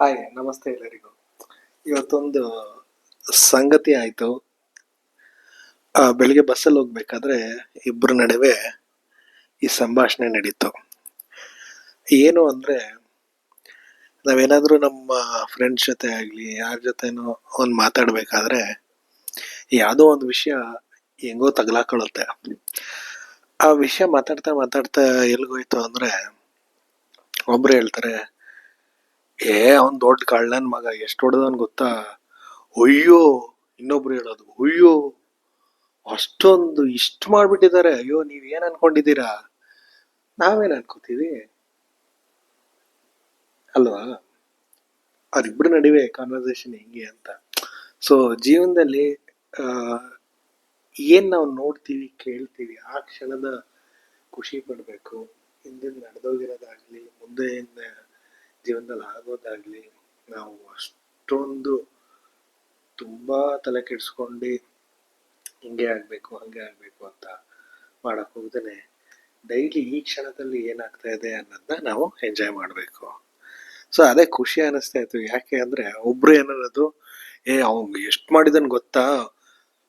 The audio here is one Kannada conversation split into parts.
ಹಾಯ್, ನಮಸ್ತೆ ಎಲ್ಲರಿಗೂ. ಇವತ್ತೊಂದು ಸಂಗತಿ ಆಯಿತು. ಬೆಳಿಗ್ಗೆ ಬಸ್ಸಲ್ಲಿ ಹೋಗ್ಬೇಕಾದ್ರೆ ಇಬ್ಬರ ನಡುವೆ ಈ ಸಂಭಾಷಣೆ ನಡೀತು. ಏನು ಅಂದರೆ, ನಾವೇನಾದರೂ ನಮ್ಮ ಫ್ರೆಂಡ್ಸ್ ಜೊತೆ ಆಗಲಿ, ಯಾರ ಜೊತೆನೋ ಒಂದು ಮಾತಾಡಬೇಕಾದ್ರೆ ಯಾವುದೋ ಒಂದು ವಿಷಯ ಹೆಂಗೋ ತಗಲಾಕೊಳ್ಳುತ್ತೆ. ಆ ವಿಷಯ ಮಾತಾಡ್ತಾ ಮಾತಾಡ್ತಾ ಎಲ್ಲಿಗೋಯ್ತು ಅಂದರೆ, ಒಬ್ರು ಹೇಳ್ತಾರೆ ಏ, ಅವ್ನ್ ದೊಡ್ಡ ಕಳ್ಳನ್ ಮಗ, ಎಷ್ಟು ಹೊಡೆದವನ್ ಗೊತ್ತಾ? ಅಯ್ಯೋ ಇನ್ನೊಬ್ರು ಹೇಳೋದು ಅಯ್ಯೋ ಅಷ್ಟೊಂದು ಇಷ್ಟು ಮಾಡ್ಬಿಟ್ಟಿದ್ದಾರೆ ಅಯ್ಯೋ ನೀವ್ ಏನ್ ಅನ್ಕೊಂಡಿದ್ದೀರಾ? ನಾವೇನ್ ಅನ್ಕೋತೀವಿ? ಅಲ್ವಾ? ಅದಿಬ್ರು ನಡಿವೆ ಕಾನ್ವರ್ಸೇಷನ್ ಹೆಂಗೆ ಅಂತ. ಸೊ ಜೀವನದಲ್ಲಿ ಏನ್ ನಾವು ನೋಡ್ತೀವಿ, ಕೇಳ್ತೀವಿ, ಆ ಕ್ಷಣದ ಖುಷಿ ಪಡ್ಬೇಕು. ಹಿಂದಿನ ನಡೆದೋಗಿರೋದಾಗ್ಲಿ ಮುಂದೆ ಜೀವನದಲ್ಲಿ ಆಗೋದಾಗ್ಲಿ ನಾವು ಅಷ್ಟೊಂದು ತುಂಬಾ ತಲೆ ಕೆಡಿಸ್ಕೊಂಡು ಹಿಂಗೆ ಆಗಬೇಕು, ಹಂಗೆ ಆಗಬೇಕು ಅಂತ ಮಾಡಕ್ ಹೋಗ್ದೇನೆ ಡೈಲಿ ಈ ಕ್ಷಣದಲ್ಲಿ ಏನಾಗ್ತಾ ಇದೆ ಅನ್ನೋದನ್ನ ನಾವು ಎಂಜಾಯ್ ಮಾಡಬೇಕು. ಸೊ ಅದೇ ಖುಷಿ ಅನಿಸ್ತಾ ಇತ್ತು. ಯಾಕೆ ಅಂದ್ರೆ ಒಬ್ರು ಏನನ್ನೋದು ಏ, ಅವ್ನು ಎಷ್ಟು ಮಾಡಿದನ್ ಗೊತ್ತಾ?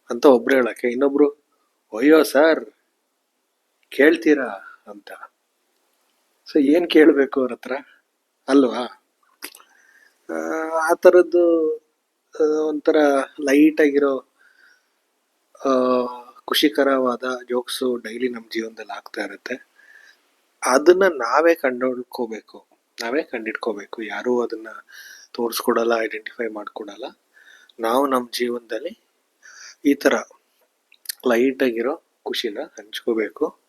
ಅಂತ ಒಬ್ರು ಹೇಳಕ್ಕೆ, ಇನ್ನೊಬ್ರು, ಅಯ್ಯೋ ಸರ್, ಕೇಳ್ತೀರಾ? ಅಂತ. ಸೊ ಏನು ಕೇಳಬೇಕು ಅವ್ರ ಹತ್ರ? ಅಲ್ವಾ? ಆ, ಥರದ್ದು ಒಂಥರ ಲೈಟ್ ಆಗಿರೋ ಖುಷಿಕರವಾದ ಜೋಕ್ಸು ಡೈಲಿ ನಮ್ಮ ಜೀವನದಲ್ಲಿ ಆಗ್ತಾ ಇರುತ್ತೆ. ಅದನ್ನ ನಾವೇ ಕಂಡುಕೋಬೇಕು ನಾವೇ ಕಂಡಿಡ್ಕೋಬೇಕು ಯಾರೂ ಅದನ್ನ ತೋರಿಸ್ಕೊಡಲ್ಲ ಐಡೆಂಟಿಫೈ ಮಾಡ್ಕೊಡಲ್ಲ. ನಾವು ನಮ್ಮ ಜೀವನದಲ್ಲಿ ಈ ಥರ ಲೈಟ್ ಆಗಿರೋ ಖುಷಿನ ಹಂಚ್ಕೋಬೇಕು.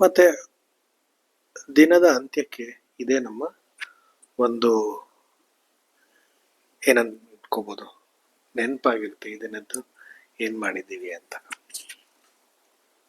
ಮತ್ತೆ ದಿನದ ಅಂತ್ಯಕ್ಕೆ ಇದೇ ನಮ್ಮ ಒಂದು ಏನನ್ಕೋಬೋದು ನೆನಪಾಗಿರುತ್ತೆ ಇದನ್ನದ್ದು ಏನು ಮಾಡಿದ್ದೀವಿ ಅಂತ.